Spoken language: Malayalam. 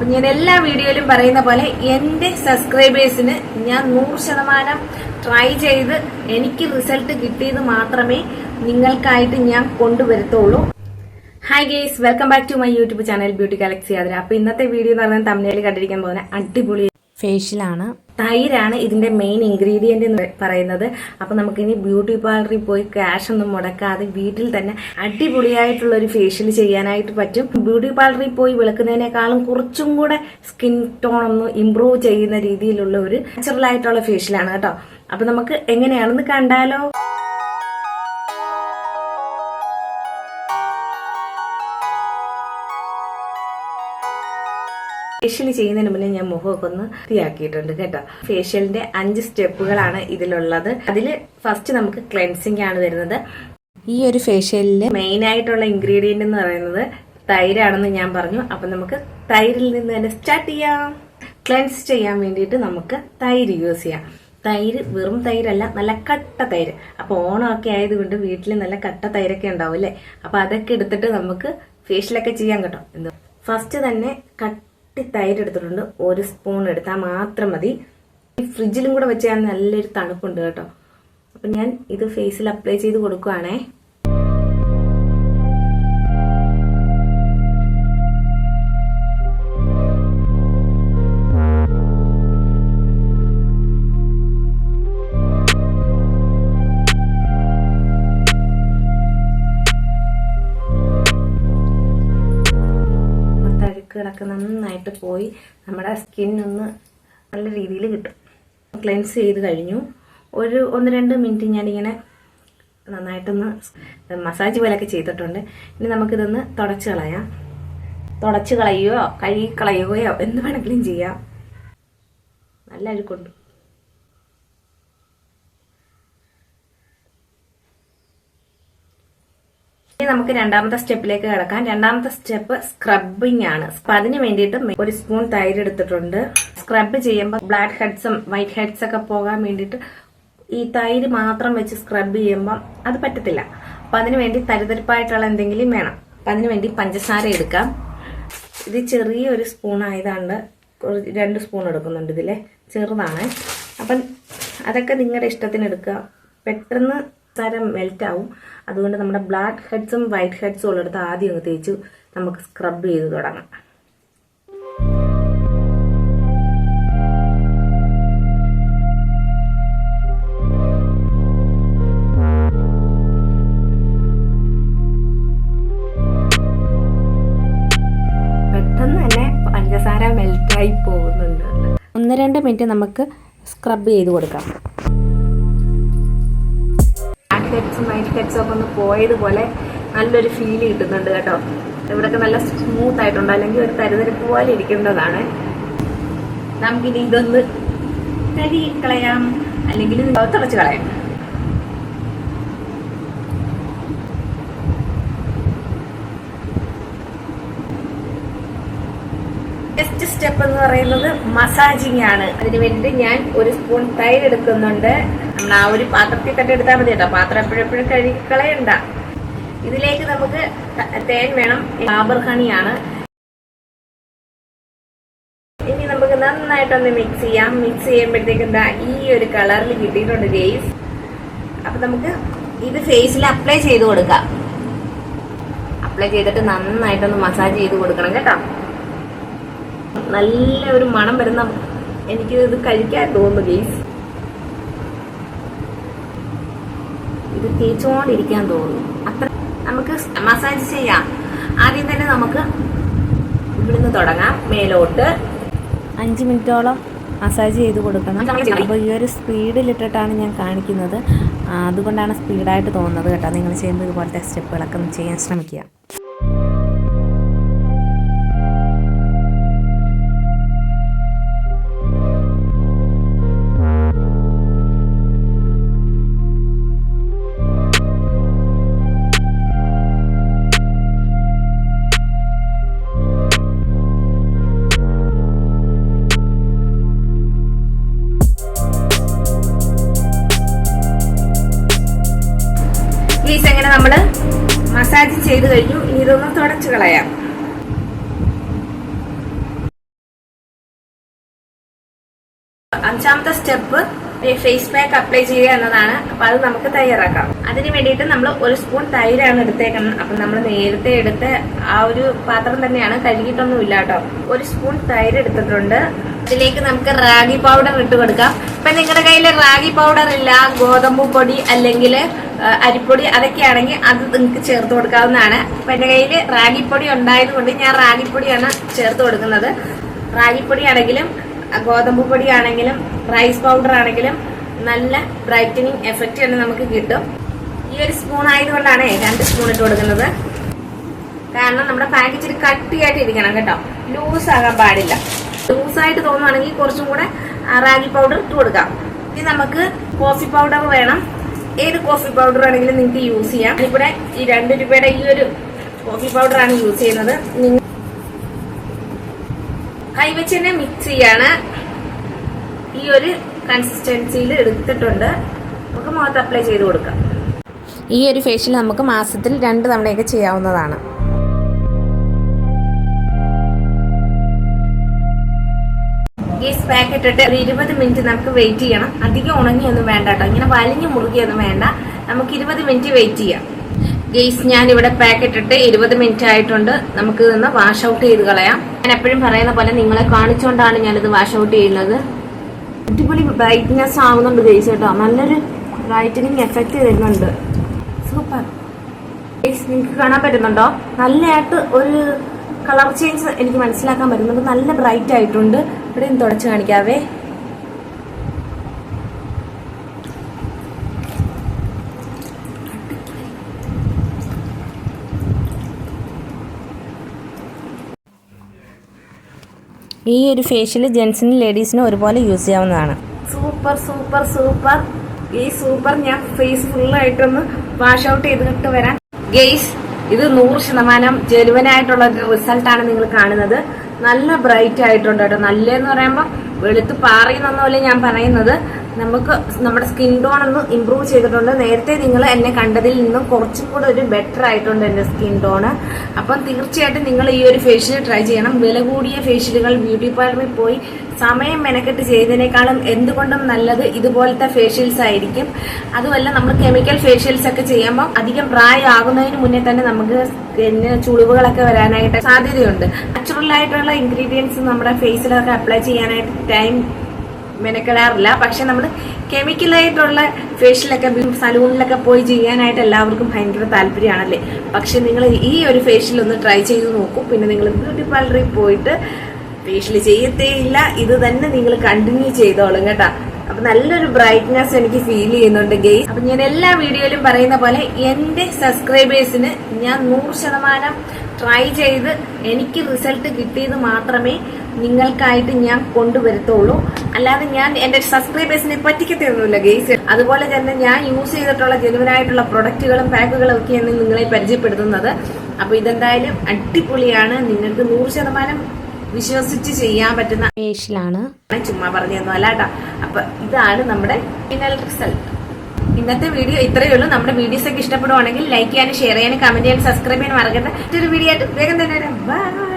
അപ്പൊ ഞാൻ എല്ലാ വീഡിയോയിലും പറയുന്ന പോലെ എന്റെ സബ്സ്ക്രൈബേഴ്സിന് ഞാൻ നൂറ് ശതമാനം ട്രൈ ചെയ്ത് എനിക്ക് റിസൾട്ട് കിട്ടിയത് മാത്രമേ നിങ്ങൾക്കായിട്ട് ഞാൻ കൊണ്ടുവരത്തുള്ളൂ. Hi guys welcome back to my YouTube channel beauty galaxy Athira അപ്പൊ ഇന്നത്തെ വീഡിയോ എന്ന് പറഞ്ഞാൽ തമിഴ്നാട് കണ്ടിരിക്കാൻ പോകുന്ന അടിപൊളി ഫേഷ്യലാണ് തൈരാണ് ഇതിന്റെ മെയിൻ ഇൻഗ്രീഡിയന്റ് എന്ന് പറയുന്നത്. അപ്പൊ നമുക്ക് ഇനി ബ്യൂട്ടി പാർലറിൽ പോയി ക്യാഷ് ഒന്നും മുടക്കാതെ വീട്ടിൽ തന്നെ അടിപൊളിയായിട്ടുള്ള ഒരു ഫേഷ്യൽ ചെയ്യാനായിട്ട് പറ്റും. ബ്യൂട്ടി പാർലറിൽ പോയി വിളക്കുന്നതിനേക്കാളും കുറച്ചും കൂടെ സ്കിൻ ടോൺ ഒന്ന് ഇംപ്രൂവ് ചെയ്യുന്ന രീതിയിലുള്ള ഒരു നാച്ചുറൽ ആയിട്ടുള്ള ഫേഷ്യലാണ് കേട്ടോ. അപ്പൊ നമുക്ക് എങ്ങനെയാണെന്ന് കണ്ടാലോ. ഫേഷ്യൽ ചെയ്യുന്നതിന് മുന്നേ ഞാൻ മുഖമൊക്കെ ഒന്ന് വൃത്തിയാക്കിയിട്ടുണ്ട് കേട്ടോ. ഫേഷ്യലിന്റെ അഞ്ച് സ്റ്റെപ്പുകളാണ് ഇതിലുള്ളത്. അതിൽ ഫസ്റ്റ് നമുക്ക് ക്ലെൻസിങ് ആണ് വരുന്നത്. ഈ ഒരു ഫേഷ്യലിൽ മെയിൻ ആയിട്ടുള്ള ഇൻഗ്രീഡിയന്റ് എന്ന് പറയുന്നത് തൈരാണെന്ന് ഞാൻ പറഞ്ഞു. അപ്പൊ നമുക്ക് തൈരിൽ നിന്ന് തന്നെ സ്റ്റാർട്ട് ചെയ്യാം. ക്ലെൻസ് ചെയ്യാൻ വേണ്ടിയിട്ട് നമുക്ക് തൈര് യൂസ് ചെയ്യാം. തൈര് വെറും തൈരല്ല നല്ല കട്ട തൈര്. അപ്പൊ ഓണമൊക്കെ ആയതുകൊണ്ട് വീട്ടിൽ നല്ല കട്ട തൈരൊക്കെ ഉണ്ടാവും അല്ലേ? അപ്പൊ അതൊക്കെ എടുത്തിട്ട് നമുക്ക് ഫേഷ്യലൊക്കെ ചെയ്യാൻ കേട്ടോ. ഫസ്റ്റ് തന്നെ കട്ടി തൈര് എടുത്തിട്ടുണ്ട്. ഒരു സ്പൂൺ എടുത്താൽ മാത്രം മതി. ഈ ഫ്രിഡ്ജിലും കൂടെ വെച്ചാൽ നല്ലൊരു തണുപ്പുണ്ട് കേട്ടോ. അപ്പം ഞാൻ ഇത് ഫേസിൽ അപ്ലൈ ചെയ്ത് കൊടുക്കുവാണേ. തഴുക്കുകളൊക്കെ നന്നായിട്ട് പോയി നമ്മുടെ സ്കിന്നൊന്ന് നല്ല രീതിയിൽ കിട്ടും. ക്ലെൻസ് ചെയ്ത് കഴിഞ്ഞു. ഒരു ഒന്ന് രണ്ട് മിനിറ്റ് ഞാനിങ്ങനെ നന്നായിട്ടൊന്ന് മസാജ് പോലെയൊക്കെ ചെയ്തിട്ടുണ്ട്. ഇനി നമുക്കിതൊന്ന് തുടച്ച് കളയാം. തുടച്ച് കളയുകയോ കഴുകി കളയുകയോ എന്ത് വേണമെങ്കിലും ചെയ്യാം. നല്ല അഴുക്കുണ്ട്. ഇനി നമുക്ക് രണ്ടാമത്തെ സ്റ്റെപ്പിലേക്ക് കിടക്കാം. രണ്ടാമത്തെ സ്റ്റെപ്പ് സ്ക്രബിംഗ് ആണ്. അപ്പൊ അതിന് വേണ്ടിയിട്ട് ഒരു സ്പൂൺ തൈര് എടുത്തിട്ടുണ്ട്. സ്ക്രബ് ചെയ്യുമ്പോൾ ബ്ലാക്ക് ഹെഡ്സും വൈറ്റ് ഹെഡ്സ് ഒക്കെ പോകാൻ വേണ്ടിയിട്ട് ഈ തൈര് മാത്രം വെച്ച് സ്ക്രബ് ചെയ്യുമ്പോൾ അത് പറ്റത്തില്ല. അപ്പൊ അതിന് വേണ്ടി തരിതരിപ്പായിട്ടുള്ള എന്തെങ്കിലും വേണം. അപ്പൊ അതിന് വേണ്ടി പഞ്ചസാര എടുക്കാം. ഇത് ചെറിയൊരു സ്പൂൺ കുറച്ച് രണ്ട് സ്പൂൺ എടുക്കുന്നുണ്ട് ഇതിലെ. ചെറുതാണ്. അപ്പം അതൊക്കെ നിങ്ങളുടെ ഇഷ്ടത്തിന് എടുക്കുക പെട്ടെന്ന് സാരം മെൽറ്റ് ആവും അതുകൊണ്ട് നമ്മുടെ ബ്ലാക്ക് ഹെഡ്സും വൈറ്റ് ഹെഡ്സും ഉള്ളിടത്ത് ആദ്യം അങ്ങ് തേച്ച് നമുക്ക് സ്ക്രബ് ചെയ്ത് തുടങ്ങാം. മെൽറ്റായി പോകുന്നുണ്ട്. ഒന്ന് രണ്ട് മിനിറ്റ് നമുക്ക് സ്ക്രബ് ചെയ്ത് കൊടുക്കാം. ബ്ലാക്ക് ഹെഡ്സും വൈറ്റ് ഹെഡ്സും ഒക്കെ ഒന്ന് പോയതുപോലെ നല്ലൊരു ഫീൽ കിട്ടുന്നുണ്ട് കേട്ടോ. ഇവിടെയൊക്കെ നല്ല സ്മൂത്ത് ആയിട്ടുണ്ട്. അല്ലെങ്കിൽ ഒരു തരുതരപ്പ് പോലെ ഇരിക്കേണ്ടതാണ്. നമുക്കിനി ഇതൊന്ന് കഴുകി കളയാം അല്ലെങ്കിൽ തിളച്ച് കളയാം. നെക്സ്റ്റ് സ്റ്റെപ്പ് എന്ന് പറയുന്നത് മസാജിങ് ആണ്. അതിന് വേണ്ടിയിട്ട് ഞാൻ ഒരു സ്പൂൺ തൈര് എടുക്കുന്നുണ്ട്. നമ്മൾ ആ ഒരു പാത്രത്തിൽ തന്നെ എടുത്താൽ മതി കേട്ടോ. പാത്രം എപ്പോഴെപ്പോഴും കഴുകി കളയണ്ട ഇതിലേക്ക് നമുക്ക് തേൻ വേണം. ബാബർ ഹണിയാണ് ഇനി നമുക്ക് നന്നായിട്ടൊന്ന് മിക്സ് ചെയ്യാം. മിക്സ് ചെയ്യുമ്പോഴത്തേക്ക് എന്താ ഈ ഒരു കളറിൽ കിട്ടിയിട്ടുണ്ട് ഗെയ്സ് അപ്പൊ നമുക്ക് ഇത് ഫേസിൽ അപ്ലൈ ചെയ്ത് കൊടുക്കാം. അപ്ലൈ ചെയ്തിട്ട് നന്നായിട്ടൊന്ന് മസാജ് ചെയ്ത് കൊടുക്കണം കേട്ടോ. നല്ല ഒരു മണം വരുന്ന എനിക്ക് ഇത് കഴിക്കാൻ തോന്നുന്നു ഗെയ്സ് ഇത് തേച്ചുകൊണ്ടിരിക്കാൻ തോന്നുന്നു. അത്ര നമുക്ക് മസാജ് ചെയ്യാം. ആദ്യം തന്നെ നമുക്ക് ഇവിടുന്ന് തുടങ്ങാം. മേലോട്ട് അഞ്ച് മിനിറ്റോളം മസാജ് ചെയ്ത് കൊടുക്കണം. അപ്പോൾ ഈ ഒരു സ്പീഡിലിട്ടിട്ടാണ് ഞാൻ കാണിക്കുന്നത്. അതുകൊണ്ടാണ് സ്പീഡായിട്ട് തോന്നുന്നത് കേട്ടോ. നിങ്ങൾ ചെയ്യുമ്പോൾ ഇതുപോലത്തെ സ്റ്റെപ്പുകളൊക്കെ ചെയ്യാൻ ശ്രമിക്കുക. ചെയ്ത് കഴിഞ്ഞു. ഇനി ഇതൊന്ന് തുടച്ചു കളയാം. അഞ്ചാമത്തെ സ്റ്റെപ്പ് ഈ ഫേസ് പാക്ക് അപ്ലൈ ചെയ്യുക എന്നതാണ്. അപ്പൊ അത് നമുക്ക് തയ്യാറാക്കാം. അതിന് വേണ്ടിയിട്ട് നമ്മൾ ഒരു സ്പൂൺ തൈരാണ് എടുത്തേക്കുന്നത്. അപ്പൊ നമ്മൾ നേരത്തെ എടുത്ത് ആ ഒരു പാത്രം തന്നെയാണ് കഴുകിയിട്ടൊന്നും ഇല്ലാട്ടോ ഒരു സ്പൂൺ തൈര് എടുത്തിട്ടുണ്ട്. ഇതിലേക്ക് നമുക്ക് റാഗി പൗഡർ ഇട്ട് കൊടുക്കാം. ഇപ്പൊ നിങ്ങളുടെ കയ്യിൽ റാഗി പൗഡർ ഇല്ല ഗോതമ്പ് പൊടി അല്ലെങ്കിൽ അരിപ്പൊടി അതൊക്കെ ആണെങ്കിൽ അത് നിങ്ങൾക്ക് ചേർത്ത് കൊടുക്കാവുന്നതാണ്. ഇപ്പൊ എന്റെ കയ്യിൽ റാഗിപ്പൊടി ഉണ്ടായത് കൊണ്ട് ഞാൻ റാഗിപ്പൊടിയാണ് ചേർത്ത് കൊടുക്കുന്നത്. റാഗിപ്പൊടി ആണെങ്കിലും ഗോതമ്പ് പൊടി ആണെങ്കിലും റൈസ് പൗഡർ ആണെങ്കിലും നല്ല ബ്രൈറ്റനിങ് എഫക്റ്റ് തന്നെ നമുക്ക് കിട്ടും. ഈ ഒരു സ്പൂൺ ആയതുകൊണ്ടാണ് രണ്ട് സ്പൂൺ ഇട്ട് കൊടുക്കുന്നത്. കാരണം നമ്മുടെ പാക്കറ്റ് കട്ടിയായിട്ട് ഇരിക്കണം കേട്ടോ. ലൂസ് ആകാൻ പാടില്ല. ലൂസായിട്ട് തോന്നുവാണെങ്കിൽ കുറച്ചും കൂടെ റാഗി പൗഡർ ഇട്ട് കൊടുക്കാം. ഇനി നമുക്ക് കോഫി പൗഡർ വേണം. ഏത് കോഫി പൗഡർ ആണെങ്കിലും നിങ്ങൾക്ക് യൂസ് ചെയ്യാം. ഇവിടെ ഈ രണ്ട് രൂപയുടെ ഈ ഒരു കോഫി പൗഡർ ആണ് യൂസ് ചെയ്യുന്നത്. കൈ കൈവച്ച് തന്നെ മിക്സ് ചെയ്യാണ്. ഈ ഒരു കൺസിസ്റ്റൻസിയിൽ എടുത്തിട്ടുണ്ട്. നമുക്ക് മുഖത്ത് അപ്ലൈ ചെയ്ത് കൊടുക്കാം. ഈ ഒരു ഫേഷ്യൽ നമുക്ക് മാസത്തിൽ രണ്ട് തവണയൊക്കെ ചെയ്യാവുന്നതാണ്. ഈ പാക്കറ്റ് ഇട്ടിട്ട് ഒരു ഇരുപത് മിനിറ്റ് നമുക്ക് വെയിറ്റ് ചെയ്യണം. അധികം ഉണങ്ങിയൊന്നും വേണ്ട കേട്ടോ. ഇങ്ങനെ വലിഞ്ഞു മുറുകിയൊന്നും വേണ്ട. നമുക്ക് ഇരുപത് മിനിറ്റ് വെയിറ്റ് ചെയ്യാം. ഗെയ്സ് ഞാൻ ഇവിടെ പാക്കറ്റ് ഇട്ട് ഇരുപത് മിനിറ്റ് ആയിട്ടുണ്ട്. നമുക്ക് ഇതൊന്ന് വാഷ് ഔട്ട് ചെയ്ത് കളയാം. ഞാൻ എപ്പോഴും പറയുന്ന പോലെ നിങ്ങളെ കാണിച്ചുകൊണ്ടാണ് ഞാനിത് വാഷ് ഔട്ട് ചെയ്യുന്നത്. അടിപൊളി ബ്രൈറ്റ്നെസ് ആവുന്നുണ്ട് ഗെയ്സ് കേട്ടോ. നല്ലൊരു ബ്രൈറ്റനിങ് എഫക്റ്റ് തരുന്നുണ്ട് സൂപ്പർ ഗെയ്സ് നിങ്ങൾക്ക് കാണാൻ പറ്റുന്നുണ്ടോ? നല്ലതായിട്ട് ഒരു കളർ ചേഞ്ച് എനിക്ക് മനസ്സിലാക്കാൻ പറ്റുന്നുണ്ട്. നല്ല ബ്രൈറ്റ് ആയിട്ടുണ്ട്. ഇവിടെ ഒന്ന് തുടച്ച് കാണിക്കാവേ. ഈ ഒരു ഫേഷ്യൽ ജെൻസിനും ലേഡീസിനും ഒരുപോലെ യൂസ് ചെയ്യാവുന്നതാണ്. സൂപ്പർ സൂപ്പർ സൂപ്പർ ഈ സൂപ്പർ ഞാൻ ഫേസ് ഫുള്ളായിട്ടൊന്ന് വാഷ് ഔട്ട് ചെയ്തിട്ട് വരാം. ഗെയ്സ് ഇത് നൂറ് ശതമാനം ജെനുവനായിട്ടുള്ള ഒരു റിസൾട്ടാണ് നിങ്ങൾ കാണുന്നത്. നല്ല ബ്രൈറ്റ് ആയിട്ടുണ്ട് കേട്ടോ. നല്ലതെന്ന് പറയുമ്പോൾ വെളുത്ത് പാറിയെന്നൊന്നുമല്ല ഞാൻ പറയുന്നത്. നമുക്ക് നമ്മുടെ സ്കിൻ ടോൺ ഒന്ന് ഇമ്പ്രൂവ് ചെയ്തിട്ടുണ്ട്. നേരത്തെ നിങ്ങൾ എന്നെ കണ്ടതിൽ നിന്നും കുറച്ചും കൂടെ ഒരു ബെറ്റർ ആയിട്ടുണ്ട് എന്റെ സ്കിൻ ടോണ്. അപ്പം തീർച്ചയായിട്ടും നിങ്ങൾ ഈ ഒരു ഫേഷ്യൽ ട്രൈ ചെയ്യണം. വില കൂടിയ ഫേഷ്യലുകൾ ബ്യൂട്ടി പാർലറിൽ പോയി സമയം മെനക്കെട്ട് ചെയ്തതിനേക്കാളും എന്തുകൊണ്ടും നല്ലത് ഇതുപോലത്തെ ഫേഷ്യൽസ് ആയിരിക്കും. അതുമല്ല നമ്മൾ കെമിക്കൽ ഫേഷ്യൽസ് ഒക്കെ ചെയ്യുമ്പോൾ അധികം പ്രായമാകുന്നതിന് മുന്നേ തന്നെ നമുക്ക് സ്കിന്നിന് ചുളിവുകളൊക്കെ വരാനായിട്ട് സാധ്യതയുണ്ട്. നാച്ചുറൽ ആയിട്ടുള്ള ഇൻഗ്രീഡിയൻസ് നമ്മുടെ ഫേസിലൊക്കെ അപ്ലൈ ചെയ്യാനായിട്ട് ടൈം മെനക്കെടാറില്ല. പക്ഷെ നമ്മൾ കെമിക്കലായിട്ടുള്ള ഫേഷ്യലൊക്കെ സലൂണിലൊക്കെ പോയി ചെയ്യാനായിട്ട് എല്ലാവർക്കും ഭയങ്കര താല്പര്യമാണല്ലേ? പക്ഷെ നിങ്ങൾ ഈ ഒരു ഫേഷ്യൽ ഒന്ന് ട്രൈ ചെയ്ത് നോക്കും. പിന്നെ നിങ്ങൾ ബ്യൂട്ടി പാർലറിൽ പോയിട്ട് ഫേഷ്യൽ ചെയ്യത്തേ ഇല്ല ഇത് തന്നെ നിങ്ങൾ കണ്ടിന്യൂ ചെയ്തോളും കേട്ടാ. അപ്പൊ നല്ലൊരു ബ്രൈറ്റ്നെസ് എനിക്ക് ഫീൽ ചെയ്യുന്നുണ്ട് ഗെയ്സ് അപ്പൊ ഞാൻ എല്ലാ വീഡിയോയിലും പറയുന്ന പോലെ എന്റെ സബ്സ്ക്രൈബേഴ്സിന് ഞാൻ നൂറ് ശതമാനം ട്രൈ ചെയ്ത് എനിക്ക് റിസൾട്ട് കിട്ടിയത് മാത്രമേ നിങ്ങൾക്കായിട്ട് ഞാൻ കൊണ്ടുവരത്തുള്ളൂ. അല്ലാതെ ഞാൻ എന്റെ സബ്സ്ക്രൈബേഴ്സിനെ പറ്റിക്കത്തൊന്നുമില്ല ഗെയ്സ് അതുപോലെ തന്നെ ഞാൻ യൂസ് ചെയ്തിട്ടുള്ള ജനുവനായിട്ടുള്ള പ്രൊഡക്റ്റുകളും പാക്കുകളും ഒക്കെയാണ് നിങ്ങളെ പരിചയപ്പെടുത്തുന്നത്. അപ്പൊ ഇതെന്തായാലും അടിപൊളിയാണ്. നിങ്ങൾക്ക് നൂറ് ശതമാനം വിശ്വസിച്ച് ചെയ്യാൻ പറ്റുന്ന ഫേഷ്യലാണ് ചുമ്മാ പറഞ്ഞതൊന്നും തന്നു അല്ലാട്ടാ അപ്പൊ ഇതാണ് നമ്മുടെ ഫൈനൽ റിസൾട്ട് ഇന്നത്തെ വീഡിയോ ഇത്രയേ ഉള്ളൂ. നമ്മുടെ വീഡിയോസ് ഒക്കെ ഇഷ്ടപ്പെടുവാണെങ്കിൽ ലൈക്ക് ചെയ്യാനും ഷെയർ ചെയ്യാനും കമന്റ് ചെയ്യാനും സബ്സ്ക്രൈബ് ചെയ്യാനും മറക്കട്ടെ മറ്റൊരു വീഡിയോ ആയിട്ട് വേഗം തന്നെ വരാം. ബൈ